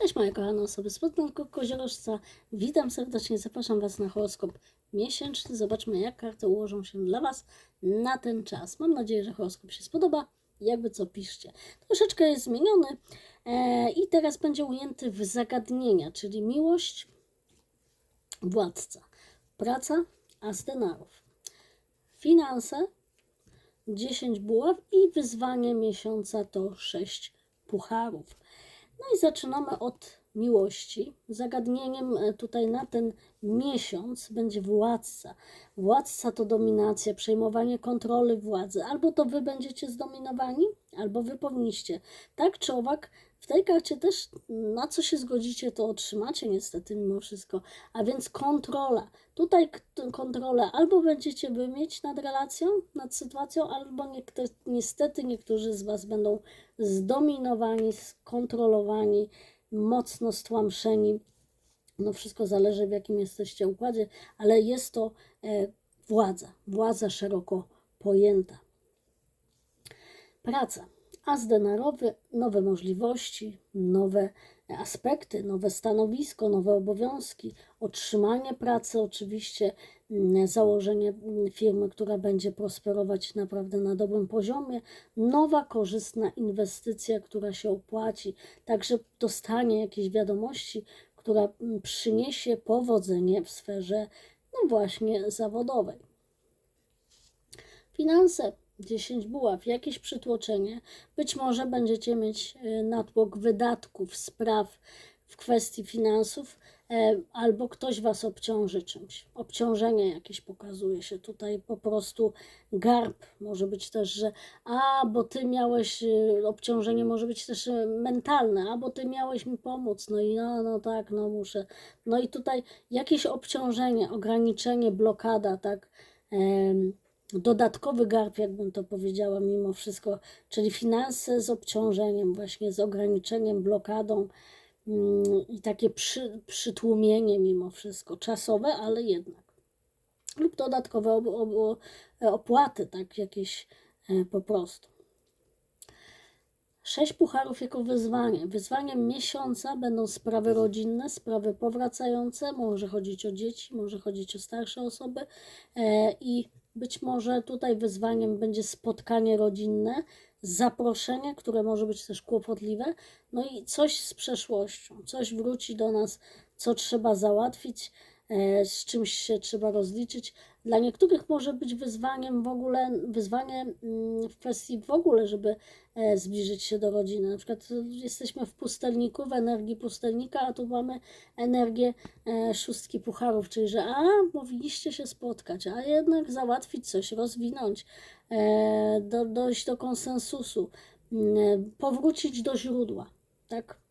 Cześć moje kochane osoby z Podnągu Koziorożca. Witam serdecznie, zapraszam Was na horoskop miesięczny. Zobaczmy jak karty ułożą się dla Was na ten czas. Mam nadzieję, że horoskop się spodoba. Jakby co piszcie. Troszeczkę jest zmieniony e, i teraz będzie ujęty w zagadnienia, czyli miłość, władca, praca, as denarów, finanse, 10 buław i wyzwanie miesiąca to 6 pucharów. No i zaczynamy od miłości. Zagadnieniem e, tutaj na ten miesiąc będzie władca. Władca to dominacja, przejmowanie kontroli władzy. Albo to wy będziecie zdominowani, albo wy powinniście. Tak czy owak, w tej karcie też na co się zgodzicie, to otrzymacie niestety mimo wszystko. A więc kontrola. Tutaj kontrolę albo będziecie wy mieć nad relacją, nad sytuacją, albo niestety niektórzy z was będą zdominowani, skontrolowani, mocno stłamszeni. No wszystko zależy w jakim jesteście układzie, ale jest to e, władza, władza szeroko pojęta. Praca. As denarowy, nowe możliwości, nowe aspekty, nowe stanowisko, nowe obowiązki, otrzymanie pracy, oczywiście mm, założenie mm, firmy, która będzie prosperować naprawdę na dobrym poziomie, nowa korzystna inwestycja, która się opłaci, także dostanie jakiejś wiadomości, która mm, przyniesie powodzenie w sferze, no właśnie, zawodowej. Finanse. 10 buław, jakieś przytłoczenie. Być może będziecie mieć e, natłok wydatków, spraw w kwestii finansów, e, albo ktoś Was obciąży czymś. Obciążenie jakieś pokazuje się tutaj, po prostu garb. Może być też, że a, bo Ty miałeś, e, obciążenie może być też mentalne, a, bo Ty miałeś mi pomóc, no i no, no tak, no muszę. No i tutaj jakieś obciążenie, ograniczenie, blokada, tak. Dodatkowy garb, jakbym to powiedziała, mimo wszystko, czyli finanse z obciążeniem, właśnie z ograniczeniem, blokadą mm, i takie przy, przytłumienie mimo wszystko, czasowe, ale jednak. Lub dodatkowe ob, ob, opłaty, tak, jakieś e, po prostu. Sześć pucharów jako wyzwanie. Wyzwaniem miesiąca będą sprawy rodzinne, sprawy powracające. Może chodzić o dzieci, może chodzić o starsze osoby. E, I być może tutaj wyzwaniem będzie spotkanie rodzinne, zaproszenie, które może być też kłopotliwe. No i coś z przeszłością. Coś wróci do nas, co trzeba załatwić, z czymś się trzeba rozliczyć. Dla niektórych może być wyzwaniem w ogóle, wyzwanie mm, w kwestii w ogóle, żeby e, zbliżyć się do rodziny. Na przykład e, jesteśmy w pustelniku, w energii pustelnika, a tu mamy energię e, szóstki pucharów, czyli że a, powinniście się spotkać, a jednak załatwić coś, rozwinąć, e, do, dojść do konsensusu, mm, powrócić do źródła, tak?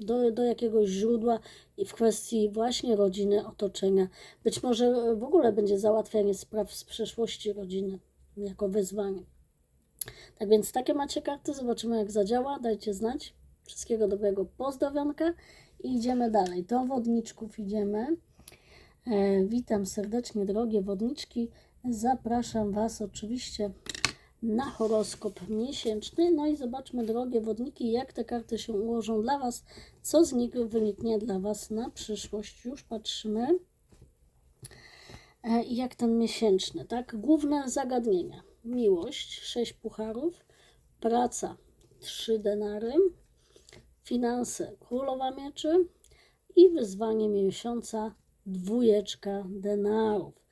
Do, do jakiegoś źródła i w kwestii właśnie rodziny, otoczenia. Być może w ogóle będzie załatwianie spraw z przeszłości rodziny jako wyzwanie. Tak więc takie macie karty, zobaczymy jak zadziała, dajcie znać. Wszystkiego dobrego, pozdrowionka i idziemy dalej. Do wodniczków idziemy. E, witam serdecznie, drogie wodniczki. Zapraszam Was oczywiście na horoskop miesięczny. No i zobaczmy, drogie wodniki, jak te karty się ułożą dla Was, co z nich wyniknie dla Was na przyszłość. Już patrzymy. E, jak ten miesięczny, tak? Główne zagadnienia. Miłość, 6 pucharów, praca, 3 denary, finanse, królowa mieczy i wyzwanie miesiąca, dwójeczka denarów.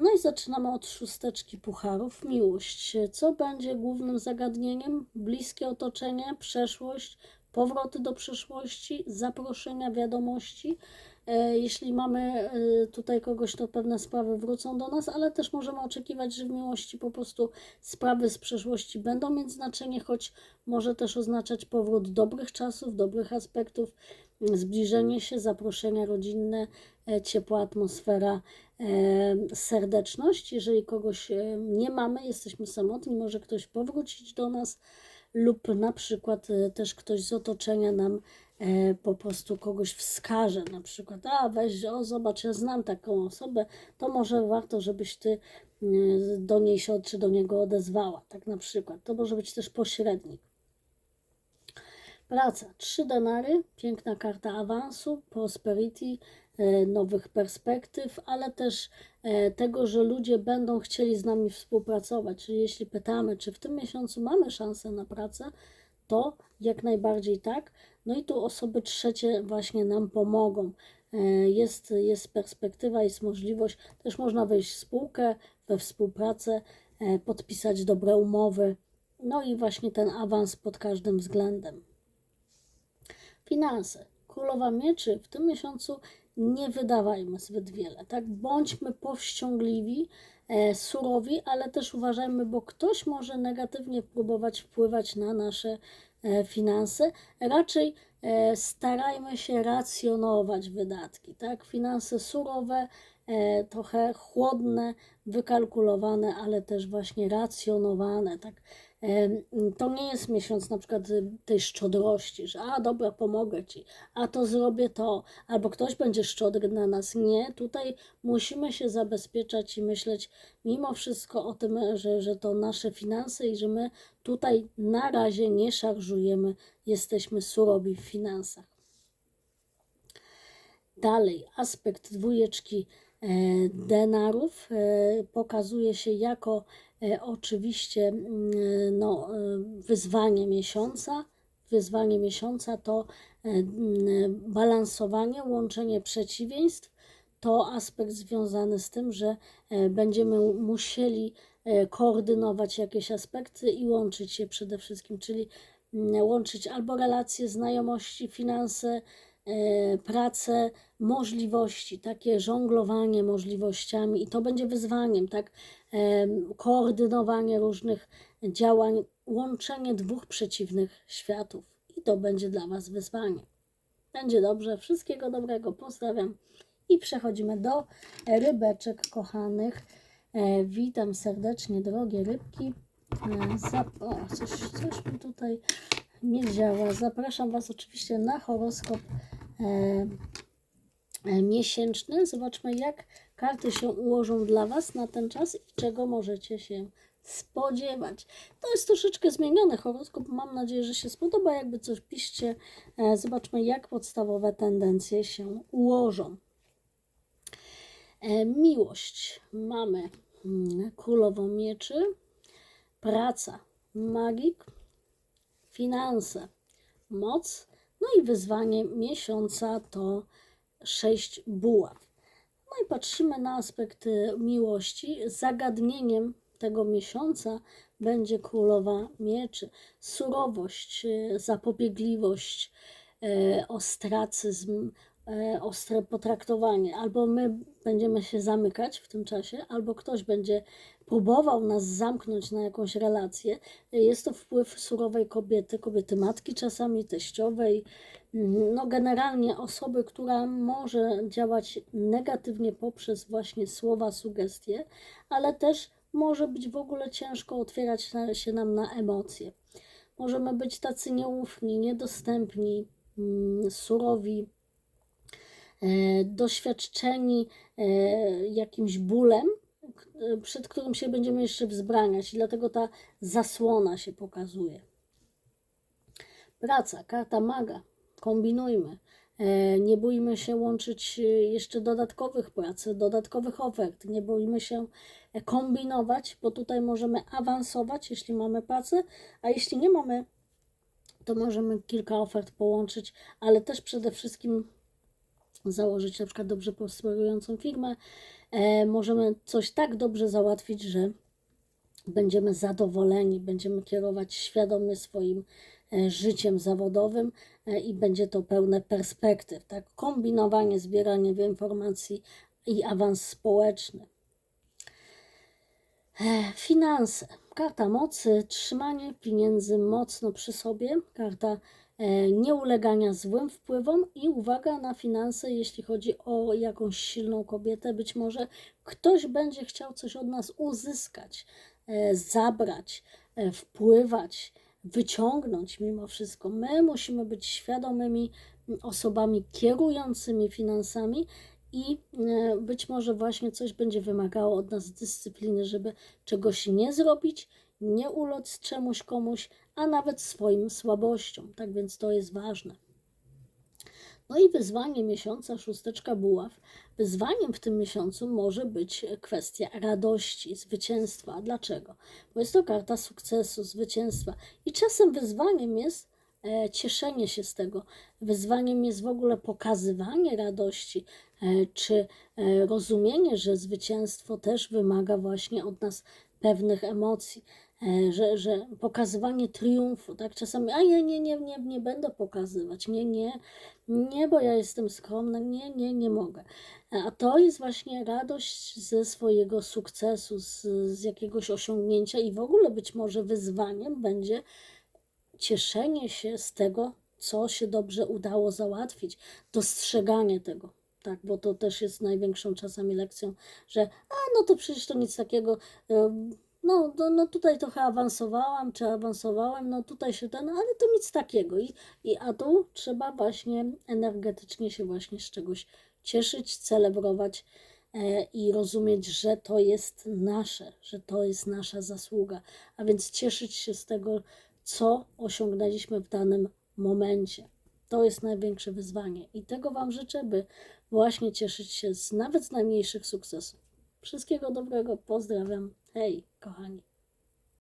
No i zaczynamy od szósteczki pucharów. Miłość. Co będzie głównym zagadnieniem? Bliskie otoczenie, przeszłość, powroty do przeszłości, zaproszenia, wiadomości. E, Jeśli mamy e, tutaj kogoś, to pewne sprawy wrócą do nas, ale też możemy oczekiwać, że w miłości po prostu sprawy z przeszłości będą mieć znaczenie, choć może też oznaczać powrót dobrych czasów, dobrych aspektów, zbliżenie się, zaproszenia rodzinne, e, ciepła atmosfera, serdeczność. Jeżeli kogoś nie mamy, jesteśmy samotni, może ktoś powrócić do nas lub na przykład e, też ktoś z otoczenia nam e, po prostu kogoś wskaże, na przykład, a weź, o zobacz, ja znam taką osobę, to może warto, żebyś ty do niej się czy do niego odezwała, tak na przykład. To może być też pośrednik. Praca. Trzy denary, piękna karta awansu, prosperity, nowych perspektyw, ale też e, tego, że ludzie będą chcieli z nami współpracować. Czyli jeśli pytamy, czy w tym miesiącu mamy szansę na pracę, to jak najbardziej tak. No i tu osoby trzecie właśnie nam pomogą. E, Jest, jest perspektywa, jest możliwość, też można wejść w spółkę, we współpracę, e, podpisać dobre umowy. No i właśnie ten awans pod każdym względem. Finanse. Królowa Mieczy w tym miesiącu nie wydawajmy zbyt wiele, tak? Bądźmy powściągliwi, e, surowi, ale też uważajmy, bo ktoś może negatywnie próbować wpływać na nasze e, finanse. Raczej e, starajmy się racjonować wydatki, tak? Finanse surowe, trochę chłodne, wykalkulowane, ale też właśnie racjonowane, tak? To nie jest miesiąc na przykład y, tej szczodrości, że a dobra, pomogę ci, a to zrobię to, albo ktoś będzie szczodry na nas. Nie, tutaj musimy się zabezpieczać i myśleć mimo wszystko o tym, że, że to nasze finanse i że my tutaj na razie nie szarżujemy, jesteśmy surowi w finansach. Dalej, aspekt dwójeczki e, denarów e, pokazuje się jako oczywiście mm, no, e, wyzwanie miesiąca. Wyzwanie miesiąca to e, mm, balansowanie, łączenie przeciwieństw. To aspekt związany z tym, że e, będziemy musieli e, koordynować jakieś aspekty i łączyć je przede wszystkim, czyli mm, łączyć albo relacje, znajomości, finanse, e, pracę, możliwości, takie żonglowanie możliwościami i to będzie wyzwaniem, tak? Em, Koordynowanie różnych działań, łączenie dwóch przeciwnych światów i to będzie dla Was wyzwanie. Będzie dobrze, wszystkiego dobrego, pozdrawiam i przechodzimy do rybeczek kochanych. E, witam serdecznie, drogie rybki. E, zap- o, coś, coś mi tutaj nie działa. Zapraszam Was oczywiście na horoskop e, e, miesięczny. Zobaczmy, jak karty się ułożą dla Was na ten czas i czego możecie się spodziewać. To jest troszeczkę zmieniony horoskop. Mam nadzieję, że się spodoba. Jakby coś piszcie. E, Zobaczmy, jak podstawowe tendencje się ułożą. E, Miłość. Mamy mm, królową mieczy, praca, magik, finanse, moc, no i wyzwanie miesiąca to sześć buław. No i patrzymy na aspekty miłości. Zagadnieniem tego miesiąca będzie królowa mieczy. Surowość, e, zapobiegliwość, e, ostracyzm, ostre potraktowanie. Albo my będziemy się zamykać w tym czasie, albo ktoś będzie próbował nas zamknąć na jakąś relację. Jest to wpływ surowej kobiety, kobiety matki czasami, teściowej, no generalnie osoby, która może działać negatywnie poprzez właśnie słowa, sugestie, ale też może być w ogóle ciężko otwierać się nam na emocje. Możemy być tacy nieufni, niedostępni, mm, surowi, e, doświadczeni e, jakimś bólem, przed którym się będziemy jeszcze wzbraniać, i dlatego ta zasłona się pokazuje. Praca, karta maga, kombinujmy. E, Nie bójmy się łączyć e, jeszcze dodatkowych prac, dodatkowych ofert. Nie bójmy się e, kombinować, bo tutaj możemy awansować, jeśli mamy pracę, a jeśli nie mamy, to możemy kilka ofert połączyć, ale też przede wszystkim założyć na przykład dobrze prosperującą firmę. E, możemy coś tak dobrze załatwić, że będziemy zadowoleni, będziemy kierować świadomie swoim e, życiem zawodowym e, i będzie to pełne perspektyw, tak? Kombinowanie, zbieranie informacji i awans społeczny. Finanse. Karta mocy, trzymanie pieniędzy mocno przy sobie. Karta e, nieulegania złym wpływom i uwaga na finanse, jeśli chodzi o jakąś silną kobietę. Być może ktoś będzie chciał coś od nas uzyskać, e, zabrać, e, wpływać, wyciągnąć mimo wszystko. My musimy być świadomymi osobami kierującymi finansami i być może właśnie coś będzie wymagało od nas dyscypliny, żeby czegoś nie zrobić nie ulec czemuś komuś, a nawet swoim słabościom. Tak więc to jest ważne. No i wyzwanie miesiąca, szósteczka buław. Wyzwaniem w tym miesiącu może być kwestia radości, zwycięstwa. Dlaczego? Bo jest to karta sukcesu, zwycięstwa. I czasem wyzwaniem jest e, cieszenie się z tego. Wyzwaniem jest w ogóle pokazywanie radości, e, czy e, rozumienie, że zwycięstwo też wymaga właśnie od nas pewnych emocji. E, że, że pokazywanie triumfu, tak czasami, a ja nie, nie, nie, nie będę pokazywać, nie, nie, nie, bo ja jestem skromna, nie, nie, nie mogę. E, A to jest właśnie radość ze swojego sukcesu, z, z jakiegoś osiągnięcia i w ogóle być może wyzwaniem będzie cieszenie się z tego, co się dobrze udało załatwić, dostrzeganie tego. Tak, bo to też jest największą czasami lekcją, że a no to przecież to nic takiego, no, no, no tutaj trochę awansowałam, czy awansowałem, no tutaj się ten, ale to nic takiego. I, i a tu trzeba właśnie energetycznie się właśnie z czegoś cieszyć, celebrować e, i rozumieć, że to jest nasze, że to jest nasza zasługa, a więc cieszyć się z tego, co osiągnęliśmy w danym momencie. To jest największe wyzwanie i tego Wam życzę, by właśnie cieszyć się z nawet z najmniejszych sukcesów. Wszystkiego dobrego, pozdrawiam. Hej, kochani.